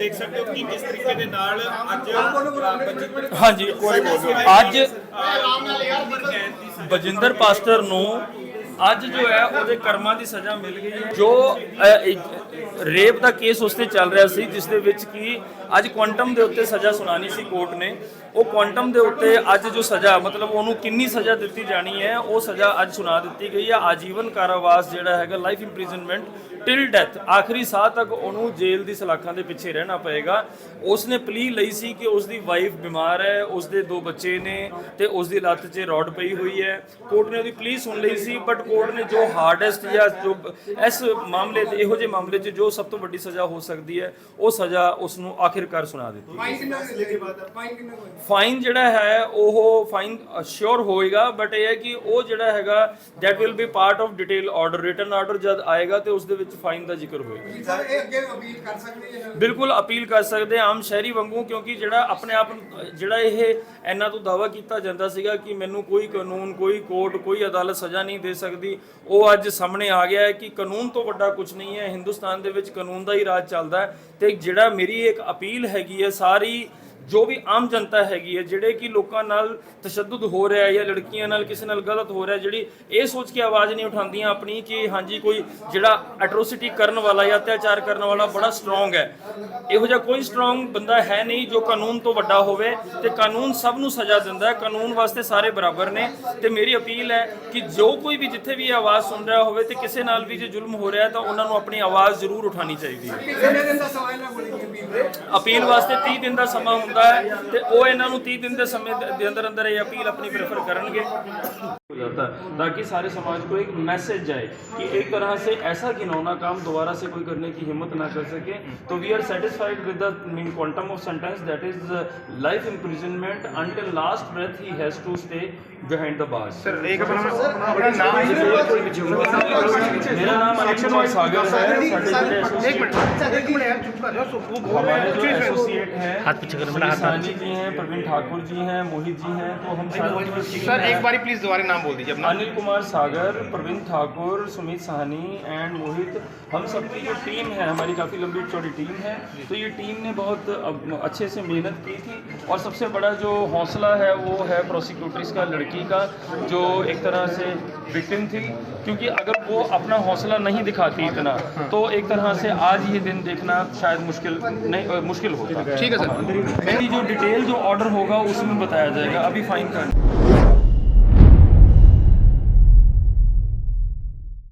ਦੇਖ ਸਕਦੇ ਹੋ ਕਿ ਕਿਸ ਤਰੀਕੇ ਦੇ ਨਾਲ ਅੱਜ ਬਲਜਿੰਦਰ ਹਾਂਜੀ। ਅੱਜ ਬਜਿੰਦਰ ਪਾਸਟਰ ਨੂੰ ਅੱਜ ਜੋ ਹੈ ਉਹਦੇ ਕਰਮਾਂ ਦੀ ਸਜ਼ਾ ਮਿਲ ਗਈ ਹੈ। ਜੋ ਰੇਪ ਦਾ ਕੇਸ ਉਸ ਤੇ ਚੱਲ ਰਿਹਾ ਸੀ, ਜਿਸ ਦੇ ਵਿੱਚ ਕੀ ਅੱਜ ਕੁਆਂਟਮ ਦੇ ਉੱਤੇ ਸਜ਼ਾ ਸੁਣਾਣੀ ਸੀ ਕੋਰਟ ਨੇ। ਉਹ ਕੁਆਂਟਮ ਦੇ ਉੱਤੇ ਅੱਜ ਜੋ ਸਜ਼ਾ, ਮਤਲਬ ਉਹਨੂੰ ਕਿੰਨੀ ਸਜ਼ਾ ਦਿੱਤੀ ਜਾਣੀ ਹੈ, ਉਹ ਸਜ਼ਾ ਅੱਜ ਸੁਣਾ ਦਿੱਤੀ ਗਈ ਹੈ। ਆਜੀਵਨ ਕਾਰਾਵਾਸ ਜਿਹੜਾ ਹੈਗਾ ਲਾਈਫ ਇੰਪ੍ਰਿਜ਼ਨਮੈਂਟ ਟਿਲ ਡੈਥ ਆਖਰੀ ਸਾਹ ਤੱਕ ਉਹਨੂੰ ਜੇਲ੍ਹ ਦੀ ਸਲਾਖਾਂ ਦੇ ਪਿੱਛੇ ਰਹਿਣਾ ਪਏਗਾ। ਉਸਨੇ ਪਲੀ ਲਈ ਸੀ ਕਿ ਉਸ ਦੀ ਵਾਈਫ ਬਿਮਾਰ ਹੈ ਉਸ ਦੇ ਦੋ ਬੱਚੇ ਨੇ ਤੇ ਉਸ ਦੀ ਲੱਤ 'ਚ ਰੋਡ ਪਈ ਹੋਈ ਹੈ। ਕੋਰਟ ਨੇ ਉਹਦੀ ਪਲੀ ਸੁਣ ਲਈ ਸੀ ਬਟ ਕੋਰਟ ਨੇ ਜੋ ਹਾਰਡੈਸਟ ਜਾਂ ਜੋ ਇਸ ਮਾਮਲੇ 'ਚ ਇਹੋ ਜਿਹੇ ਮਾਮਲੇ 'ਚ ਜੋ ਸਭ ਤੋਂ ਵੱਡੀ ਸਜ਼ਾ ਹੋ ਸਕਦੀ ਹੈ ਉਹ ਸਜ਼ਾ ਉਸ ਨੂੰ ਆਖਿਰਕਾਰ ਸੁਣਾ ਦਿੱਤੀ ਫਾਈਨ ਕਿੰਨਾ ਲੱਗੇ ਬਾਅਦ ਫਾਈਨ ਕਿੰਨਾ ਹੋਇਆ ਫਾਈਨ ਜਿਹੜਾ ਹੈ ਉਹ ਫਾਈਨ ਸ਼ੋਰ ਹੋਏਗਾ ਬਟ ਇਹ ਹੈ ਕਿ ਉਹ ਜਿਹੜਾ ਹੈਗਾ that will be part of detail order written order ਜਦ ਆਏਗਾ ਤੇ ਉਸ ਦੇ ਵਿੱਚ ਫਾਈਨ ਦਾ ਜ਼ਿਕਰ ਹੋਏਗਾ। ਸਰ ਇਹ ਅੱਗੇ ਅਪੀਲ ਕਰ ਸਕਦੇ ਨੂੰ ਬਿਲਕੁਲ ਅਪੀਲ ਕਰ ਸਕਦੇ ਹਾਂ ਆਮ ਸ਼ਹਿਰੀ ਵਾਂਗੂ ਕਿਉਂਕਿ ਜਿਹੜਾ ਆਪਣੇ ਆਪ ਜਿਹੜਾ ਇਹ ਇਹਨਾਂ ਤੋਂ ਦਾਵਾ ਕੀਤਾ ਜਾਂਦਾ ਸੀਗਾ ਕਿ ਮੈਨੂੰ ਕੋਈ ਕਾਨੂੰਨ ਕੋਈ ਕੋਰਟ ਕੋਈ ਅਦਾਲਤ ਸਜ਼ਾ ਨਹੀਂ ਦੇ ਸਕਦੀ ਉਹ ਅੱਜ ਸਾਹਮਣੇ ਆ ਗਿਆ ਹੈ ਕਿ ਕਾਨੂੰਨ ਤੋਂ ਵੱਡਾ ਕੁਝ ਨਹੀਂ ਹੈ ਹਿੰਦੁਸਤਾਨ ਦੇ ਵਿੱਚ ਕਾਨੂੰਨ ਦਾ ਹੀ ਰਾਜ ਚੱਲਦਾ ਤੇ ਜਿਹੜਾ ਮੇਰੀ ਇੱਕ ਅਪੀਲ ਹੈਗੀ ਹੈ ਸਾਰੀ ਜੋ ਵੀ ਆਮ ਜਨਤਾ ਹੈਗੀ ਹੈ ਜਿਹੜੇ ਕਿ ਲੋਕਾਂ ਨਾਲ ਤਸ਼ੱਦਦ ਹੋ ਰਿਹਾ ਹੈ ਜਾਂ ਲੜਕੀਆਂ ਨਾਲ ਕਿਸੇ ਨਾਲ ਗਲਤ ਹੋ ਰਿਹਾ ਜਿਹੜੀ ਇਹ ਸੋਚ ਕੇ ਆਵਾਜ਼ ਨਹੀਂ ਉਠਾਉਂਦੀਆਂ ਆਪਣੀ ਕਿ ਹਾਂਜੀ ਕੋਈ ਜਿਹੜਾ ਐਟਰੋਸਿਟੀ ਕਰਨ ਵਾਲਾ ਜਾਂ ਅਤਿਆਚਾਰ ਕਰਨ ਵਾਲਾ ਬੜਾ ਸਟਰੋਂਗ ਹੈ। ਇਹੋ ਜਿਹਾ ਕੋਈ ਸਟਰੋਂਗ ਬੰਦਾ ਹੈ ਨਹੀਂ ਜੋ ਕਾਨੂੰਨ ਤੋਂ ਵੱਡਾ ਹੋਵੇ ਤੇ ਕਾਨੂੰਨ ਸਭ ਨੂੰ ਸਜ਼ਾ ਦਿੰਦਾ ਹੈ ਕਾਨੂੰਨ ਵਾਸਤੇ ਸਾਰੇ ਬਰਾਬਰ ਨੇ। ਤੇ ਮੇਰੀ ਅਪੀਲ ਹੈ ਕਿ ਜੋ ਕੋਈ ਵੀ ਜਿੱਥੇ ਵੀ ਇਹ ਆਵਾਜ਼ ਸੁਣ ਰਿਹਾ ਹੋਵੇ ਤੇ ਕਿਸੇ ਨਾਲ ਵੀ ਜੇ ਜ਼ੁਲਮ ਹੋ ਰਿਹਾ ਤਾਂ ਉਹਨਾਂ ਨੂੰ ਆਪਣੀ ਆਵਾਜ਼ ਜ਼ਰੂਰ ਉਠਾਉਣੀ ਚਾਹੀਦੀ ਹੈ। ਕਿੰਨੇ ਦਿਨ ਦਾ ਸਮਾਂ ਇਹਨਾਂ ਕੋਲ ਹੈ ਅਪੀਲ? ਦੇ ਅਪੀਲ ਵਾਸਤੇ 30 ਦਿਨ ਦਾ ਸਮਾਂ ਹੁੰਦਾ ਹੈ ਤੇ ਉਹ ਇਹਨਾਂ ਨੂੰ 30 ਦਿਨ ਦੇ ਸਮੇਂ ਦੇ ਦੇ ਅੰਦਰ ਅੰਦਰ ਇਹ ਅਪੀਲ ਆਪਣੀ प्रेफर ਕਰਨਗੇ हो जाता है ताकि सारे समाज को एक मैसेज जाए कि एक तरह से ऐसा घिनौना काम दोबारा से कोई करने की हिम्मत ना कर सके तो we are satisfied with the mean quantum of sentence that is life imprisonment until last breath he has to stay behind the bars sir एक अपना अपना नाम मेरा नाम अनिल कुमार सागर है हाथ पीछे कर बड़ा सानी जी हैं प्रवीण ठाकुर जी हैं मोहित जी हैं तो हम सर एक बारी प्लीज़ दोबारा नाम बोल दीजिए अपना। अनिल कुमार सागर प्रवीण ठाकुर सुमित साहनी एंड मोहित हम सबकी जो टीम है हमारी काफ़ी लंबी चौड़ी टीम है तो ये टीम ने बहुत अच्छे से मेहनत की थी और सबसे बड़ा जो हौसला है वो है प्रोसिक्यूटर्स का लड़की का जो एक तरह से विक्टिम थी क्योंकि अगर वो अपना हौसला नहीं दिखाती इतना तो एक तरह से आज ये दिन देखना शायद मुश्किल नहीं मुश्किल होता। ठीक है सर। मेरी जो डिटेल जो ऑर्डर होगा उसमें बताया जाएगा अभी फाइन का